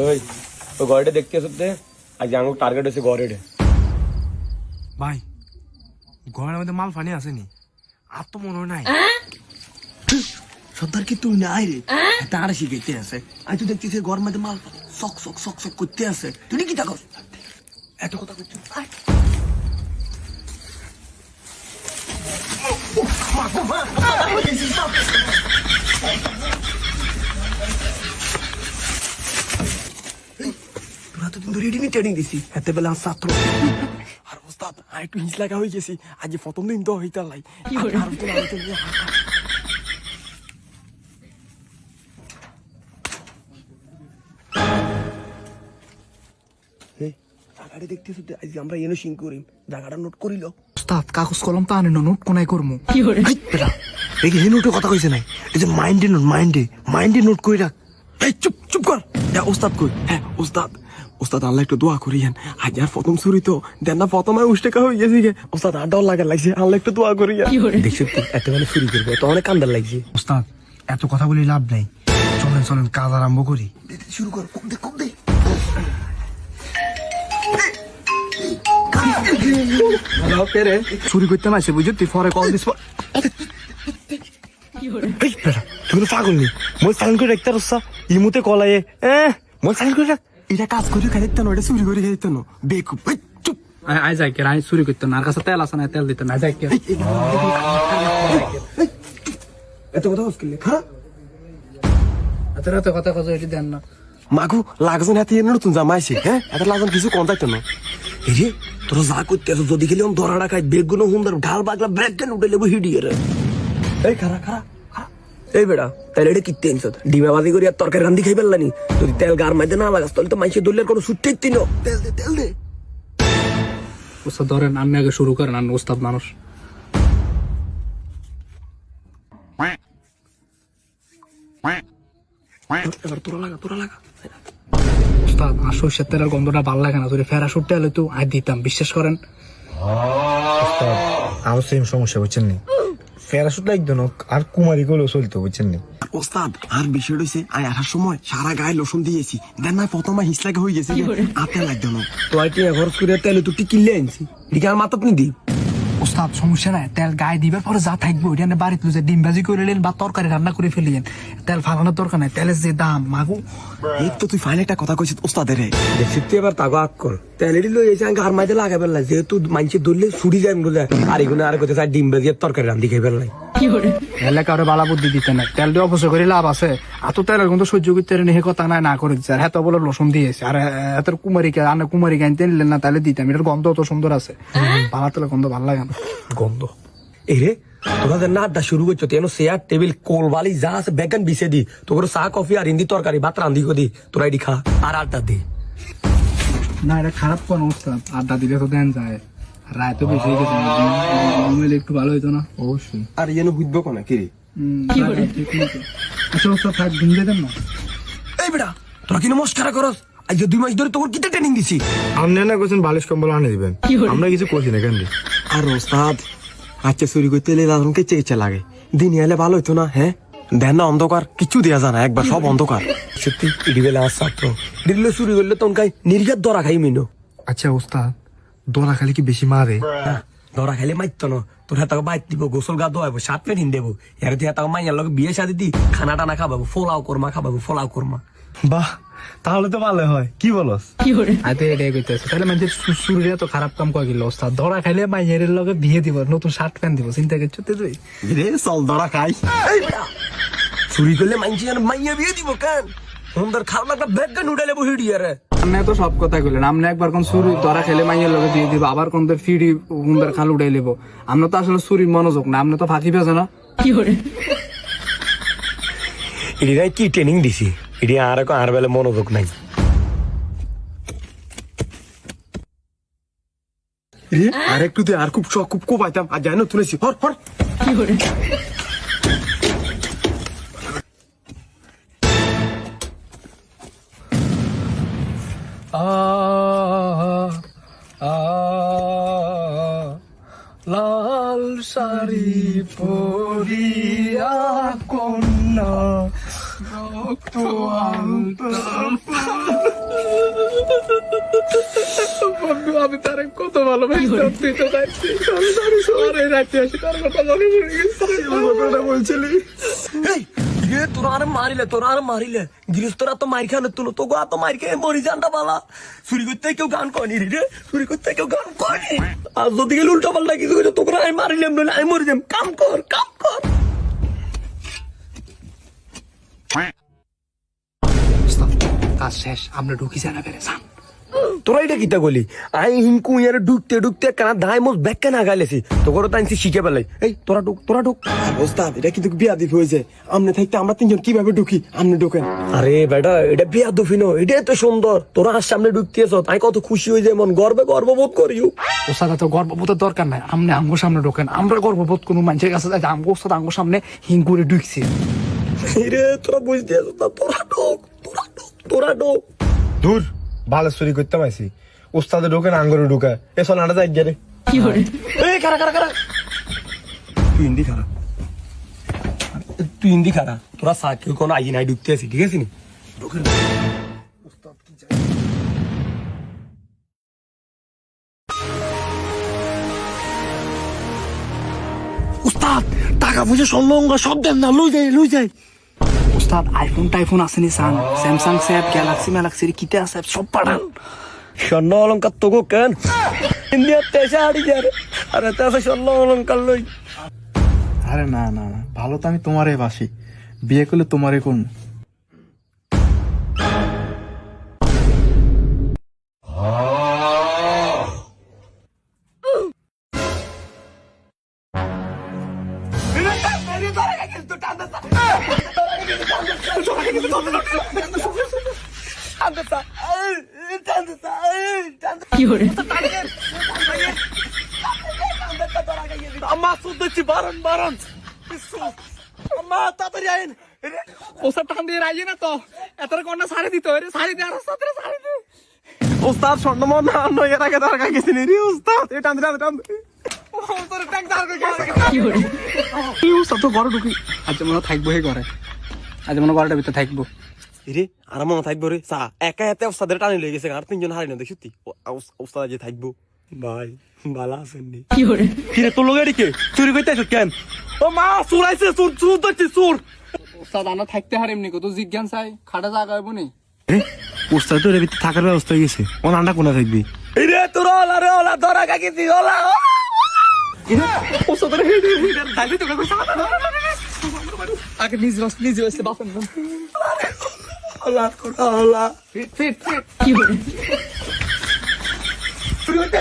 ওই ও ঘরেটা দেখতে আসতে আজ আমার টার্গেট হচ্ছে ঘরের ভাই ঘরের মধ্যে মাল ফানি আসেনি আর তো মনে হয় নাই সর্দার কি তুই নাই রে তার শিখাইতে আছে আজ তো দেখতেছি ঘর মধ্যে মাল সক সক সক সক করতে আছে তুই কি থাকস এত কথা করছিস আয়। এই, কিন্তু রেডি ট্রেনিং দিছি। এতে বেলা ছাত্র। আর ওস্তাদ আর একটু হিংস লাগা হয়ে গেছি। আজ প্রথম দিন তো হইতে লাই আর আর তো না হইতে নিয়ে হা- হা- জায়গাটা দেখতেছি আজ আমরা এনে সিং করি জায়গাটা নোট করিল। ওস্তাদ কাগজ কলম তো আনে নোট কোনায় করমু? এই হে নোটে কথা কইছে নাই এই যে মাইন্ডে নোট মাইন্ডে মাইন্ডে নোট কই রাখ এই চুপ চুপ কর। হ্যাঁ ওস্তাদ কই। হ্যাঁ ওস্তাদ। ওস্তাদ আল্লাহ একটু দোয়া করিয়েন। আজ আর প্রথম তো। দেন না প্রথমে উষ্টেকা হয়ে গেছি গে। ওস্তাদ আর ডর লাগে লাগছে। আল্লাহ একটু দোয়া করিয়েন। দেখছি এত মানে চুরি করব তো অনেক কান্দার লাগছে। ওস্তাদ এত কথা বলি লাভ নাই। চলেন চলেন কাজ আরম্ভ করি। শুরু কর কম দে কম দে। চুরি করতে না বুঝছ? তুই পরে কল দিস তুমি তো পাগল নি? মই সাইলেন্ট করে রাখতে রসা ইমুতে কলায়ে এ মই সাইলেন্ট করে রাখ এটা কাজ করি খাইতে না এটা চুরি করে খাইতে না বেকুব চুপ আই যাই কে আই চুরি করতে না আর কাছে তেল আছে না তেল দিতে না যাই কে এত কথা হসকিলে খা এত রাতে কথা কথা এটি দেন না মাগু লাগজন হাতে এনে নতুন জামাইছে হ্যাঁ এত লাগজন কিছু কন্টাক্ট না এই রে তোরা যা করতে যদি গেলে ধরা রাখাই বেগগুলো সুন্দর ঢাল বাগলা ব্রেক কেন উঠে লেবো হিডিয়ে রে এই খারা খারা এই বেটা তাহলে এটা করি আর তরকারি রান্ধি খাই পেলানি যদি তেল গার মাইতে না লাগাস তাহলে তো মাইসে দলের কোনো সুট্টেই তিনো তেল দে তেল দে। ওস্তাদ ধরেন আপনি আগে শুরু করেন আমি ওস্তাদ মানুষ। এবার তোরা লাগা তোরা লাগা। ওস্তাদ আর সর্ষের তেলের গন্ধটা ভালো লাগে না যদি ফেরা সুটতে হলে তো আই দিতাম বিশ্বাস করেন? আরও সেম সমস্যা বুঝছেন নি? প্যারাশুট লাগতো না আর কুমারি গুলো চলতো বুঝছেন নি? ওস্তাদ আর বিষয় হইছে আই আসার সময় সারা গায়ে লোশন দিয়েছি। দেন না প্রথমে হিস লাগে হয়ে গেছে আতে লাগতো না। তো আর টিয়া খরচ করে তেলে তুই কিনলে আনছি। এদিকে আর মাথা আপনি দি ওস্তাদ সমস্যা নাই তেল গায়ে দিবার পরে যা থাকবে ওইটা বাড়িতে লুজে ডিম ভাজি করে নিলেন বা তরকারি রান্না করে ফেলিয়েন। তেল ফালানোর দরকার নাই তেলের যে দাম মাগু। এই তো তুই ফাইন একটা কথা কইছিস ওস্তাদের। রে দেখছি তুই এবার তাগো আক কর। তেলেরই লই এসে গার মাইতে লাগা পেলাই যেহেতু মাইনসে ধরলে ছুটি যায় বলে আর এগুলো আর কোথায় চাই ডিম বেজিয়ে তরকারি রান্ধি খাই পেলাই এলে কারও? বালা বুদ্ধি দিতে না তেল দিয়ে অপচয় করে লাভ আছে। এত তেলের কিন্তু সহ্য করতে পারেনি কথা নাই না করে দিচ্ছে আর এত বলে লসুন দিয়েছে আর এত কুমারিকে আনে কুমারিকে আনতে নিলেন না তাহলে দিতাম। এটার গন্ধ তো সুন্দর আছে। ভালো তেলের গন্ধ ভালো লাগে না। গন্ধ। এই রে তোদের না আড্ডা শুরু করছ তেন চেয়ার টেবিল কোল বালি যা আছে বেগান বিছে দি। তোর চা কফি আর হিন্দি তরকারি ভাত রান্ধি দি তোরা এটি খা আর আড্ডা দি। না এটা খারাপ কোন অবস্থা? আড্ডা দিলে তো দেন যায়। রায় তো বেশি হয়ে গেছে ঘুমাইলে একটু ভালো হইতো না? অবশ্যই। আর ইয়েনো বুঝব কোনা? কি রে? আচ্ছা ওস্তাদ থাক দিন দেন না। এই বেটা তোরা কি নমস্কার করস? আজ দুই মাস ধরে তোর কিতে ট্রেনিং দিছি? আপনি না করছেন বালিশ কম্বল আনে দিবেন। আমরা কিছু করছি না কেন আর ওস্তাদ আচ্ছা চুরি করতে এলে দাদনকে লাগে। দিন এলে ভালো হইতো না হ্যাঁ? দেন না অন্ধকার কিচ্ছু দেয়া যায় না একবার সব অন্ধকার। সত্যি ইডিবেলা আর ছাত্র। দিল্লে চুরি করলে তখন কাই নির্ঘাত দরা খাই মিনো। আচ্ছা ওস্তাদ দরা খালি কি বেশি মারে? দরা খাইলে মাইত ন। তোর হাতে বাইত দিব গোসল গা ধোয়াবো সাত পেট হিন দেবো। এর দিয়ে তাকে মাইয়ার লগে বিয়ে শাদি দি খানা টানা খাবাবো ফোলাও কর্মা খাবাবো ফোলাও কর্মা। বাহ তাহলে তো ভালো হয়। কি বলস? আতে এটাই কইতেছে তাহলে মানুষের সুরিয়া তো খারাপ কাম কয় গেল ওস্তাদ ধরা খাইলে মাইয়ের লগে বিয়ে দিব নতুন শার্ট প্যান্ট দিব চিন্তা করছ তুই? রে চল ধরা খাই। চুরি করলে মাইনছি আর মাইয়া বিয়ে দিব কেন? সুন্দর একটা ব্যাগ গান উঠালে বসে তো সব কথা কইলেন আপনি একবার কোন সুরি ধরা খেলে মাইয়ের লগে দিয়ে দিব আবার কোন ফিডি হুন্দার খাল উঠাই লিব। আমরা তো আসলে সুরির মনোযোগ না তো ফাঁকি পেয়েছে না? এটি নাই কি ট্রেনিং দিছি? এটি আর আর বেলা মনোযোগ নাই আর একটু দে আর খুব শখ খুব খুব আইতাম আর যাই তুলেছি হর হর লাল শাড়ি পরিয়া বন্ধু আমি তার কত ভালোবাসতাম তুই তো সরি রাতে আসি তার কথা মনে পড়ে গেছে। বলছিলি? এই তোরা আর মারিলে তোরা আর মারিলে। গৃহস্থরা তো মার খানে তুলো তো গা তো মার খেয়ে মরি জানটা পালা চুরি করতে কেউ গান কয়নি রে চুরি করতে কেউ গান কয়নি? আর যদি গেলে উল্টা পাল্টা কিছু করে তোকে আমি মারিলাম নইলে আমি মরি যাম। কাম কর কাম কর। কাজ শেষ আমরা ঢুকি জানা পেরে যান তোরা এটা কিতা গলি আই হিংকু ইয়ারে ঢুকতে ঢুকতে কানা দাই মোস শিখে পেলাই। এই তোরা ঢুক তোরা ঢুক। ওস্তাদ এটা কিন্তু হয়েছে। আমনে থাকতে আমরা তিনজন কীভাবে ঢুকি? আমনে ঢুকেন। আরে বেটা এটা বিয়া দফিনো এটাই তো সুন্দর। তোরা আর সামনে ঢুকতেছ আমি কত খুশি হয়ে যায় মন। গর্বে গর্ববোধ করিও ওসাদা তো গর্ববোধের দরকার নাই। আমনে আঙ্গো সামনে ঢোকেন। আমরা গর্ববোধ কোনো মানুষের কাছে যাই ওস্তাদ আঙ্গো সামনে হিঙ্গুরে ঢুকছি। রে তোরা বুঝতে তোরা ঢোক। তোরা ঢোক তোরা ঢোক ভালো চুরি করতে পারছি উস্তাদে ঢুকে না আঙ্গরে ঢুকে। এ সোনাটা যাই এই কারা কারা কারা তুই হিন্দি খারা তুই হিন্দি খারা তোরা সাকিও কোনো আই নাই ঢুকতে আছি ঠিক আছে নি? উস্তাদ টাকা পয়সা অঙ্গা সব দেন না লই যাই লই যাই। ওস্তাদ আইফোন টাইফোন আসেনি সান স্যামসাং স্যাপ গ্যালাক্সি ম্যালাক্সির কিতে আছে সব পাঠান স্বর্ণ অলঙ্কার তোকে কেন ইন্ডিয়ার তেসা হাড়ি যারে আরে তেসা স্বর্ণ অলঙ্কার লই আরে না না না ভালো তো আমি তোমারে বাসি বিয়ে করলে তোমারে কোন আম্মা শুনতেছি বারণ বারণ আম্মা তাড়াতাড়ি আইন ওস্তাদ টান দিয়ে রাজি না তো এত কন্যা সারি দিত রে সারি দে আর ওস্তাদ রে সারি দে উস্তাদ স্বর্ণ মন না নয় এর আগে দরকার গেছে নি রে উস্তাদ এটা টান টান টান তোর ট্যাঙ্ক দাঁড় করে কি ওস্তাদ তো ঘরে ঢুকি মনে থাকব ঘরে। আজ মনে হয় ভিতরে থাকব রে আর মনে থাকব রে সা একা এতে উস্তাদের টানি লেগে গেছে আর তিনজন হারি না দেখি উস্তাদ যে থাকব ভাই ভালো আছেননি কিরে তোর লোক এদিকে চুরি করতে আছো কেন ও মা চুর আইছে চুর চুর ধরছে চুর ওস্তাদ আনা থাকতে হার এমনি কত জিজ্ঞান চাই খাটা জায়গা হইব নি উস্তাদ তো এর ভিতরে থাকার ব্যবস্থা হয়ে গেছে ও নান্ডা কোনা থাকবি রে তোর ওলা রে ওলা ধরা কাকিছি ওলা ওস্তাদ রে হেডে হেডে দাবি তো কই সাদা আগে নিজ রস নিজ ওলা ওলা ফিট ফিট ফিট। কি বলে? তুই ওইটা